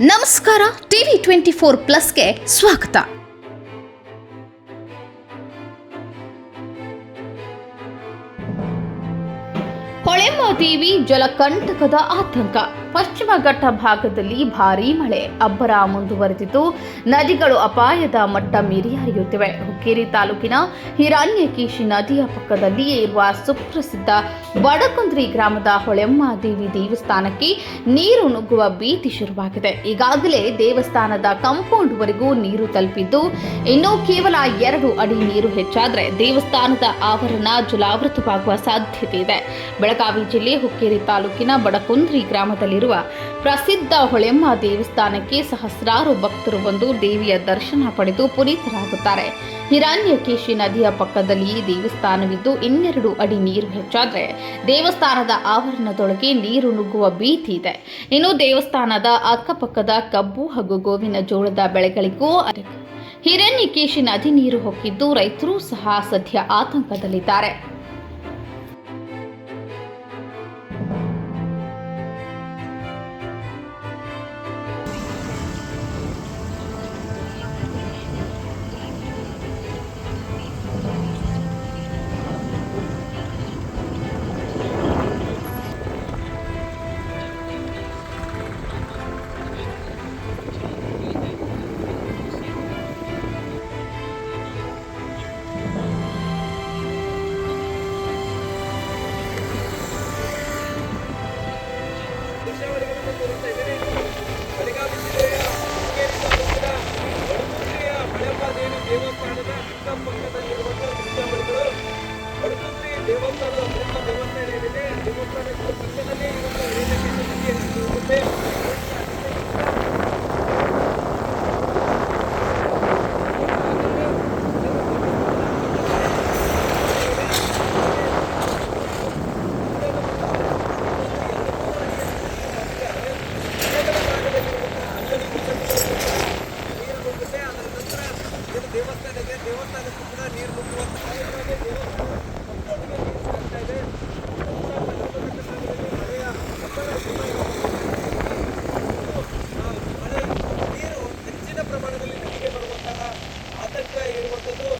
ನಮಸ್ಕಾರ TV twenty four ಪ್ಲಸ್ಗೆ ಸ್ವಾಗತ. ಹೊಳೆಮಾದೇವಿ ಜಲಕಂಟಕದ ಆತಂಕ. ಪಶ್ಚಿಮ ಘಟ್ಟ ಭಾಗದಲ್ಲಿ ಭಾರೀ ಮಳೆ. ಅಬ್ಬರ ಮುಂದುವರೆದಿದ್ದು, ನದಿಗಳು ಅಪಾಯದ ಮಟ್ಟ ಮೀರಿ ಹರಿಯುತ್ತಿವೆ. ಹುಕ್ಕೇರಿ ತಾಲೂಕಿನ ಹಿರಣ್ಯಕೇಶಿ ನದಿಯ ಪಕ್ಕದಲ್ಲಿಯೇ ಇರುವ ಸುಪ್ರಸಿದ್ಧ ಬಡಕುಂದ್ರಿ ಗ್ರಾಮದ ಹೊಳೆಮ್ಮಾದೇವಿ ದೇವಸ್ಥಾನಕ್ಕೆ ನೀರು ನುಗ್ಗುವ ಭೀತಿ ಶುರುವಾಗಿದೆ. ಈಗಾಗಲೇ ದೇವಸ್ಥಾನದ ಕಾಂಪೌಂಡ್ವರೆಗೂ ನೀರು ತಲುಪಿದ್ದು, ಇನ್ನೂ ಕೇವಲ ಎರಡು ಅಡಿ ನೀರು ಹೆಚ್ಚಾದರೆ ದೇವಸ್ಥಾನದ ಆವರಣ ಜಲಾವೃತವಾಗುವ ಸಾಧ್ಯತೆ ಇದೆ. ಬೆಳಗಾವಿ ಜಿಲ್ಲೆ ಹುಕ್ಕೇರಿ ತಾಲೂಕಿನ ಬಡಕುಂದ್ರಿ ಗ್ರಾಮದಲ್ಲಿರುವ ಪ್ರಸಿದ್ಧ ಹೊಳೆಮ್ಮ ದೇವಸ್ಥಾನಕ್ಕೆ ಸಹಸ್ರಾರು ಭಕ್ತರು ಬಂದು ದೇವಿಯ ದರ್ಶನ ಪಡೆದು ಪುನೀತರಾಗುತ್ತಾರೆ. ಹಿರಣ್ಯಕೇಶಿ ನದಿಯ ಪಕ್ಕದಲ್ಲಿ ದೇವಸ್ಥಾನವಿದ್ದು ಇನ್ನೆರಡು ಅಡಿ ನೀರು ಹೆಚ್ಚಾದರೆ ದೇವಸ್ಥಾನದ ಆವರಣದೊಳಗೆ ನೀರು ನುಗ್ಗುವ ಭೀತಿ ಇದೆ. ಇನ್ನು ದೇವಸ್ಥಾನದ ಅಕ್ಕಪಕ್ಕದ ಕಬ್ಬು ಹಾಗೂ ಗೋವಿನ ಜೋಳದ ಬೆಳೆಗಳಿಗೂ ಹಿರಣ್ಯಕೇಶಿ ನದಿ ನೀರು ಹೊಕ್ಕಿದ್ದು ರೈತರು ಸಹ ಸದ್ಯ ಆತಂಕದಲ್ಲಿದ್ದಾರೆ.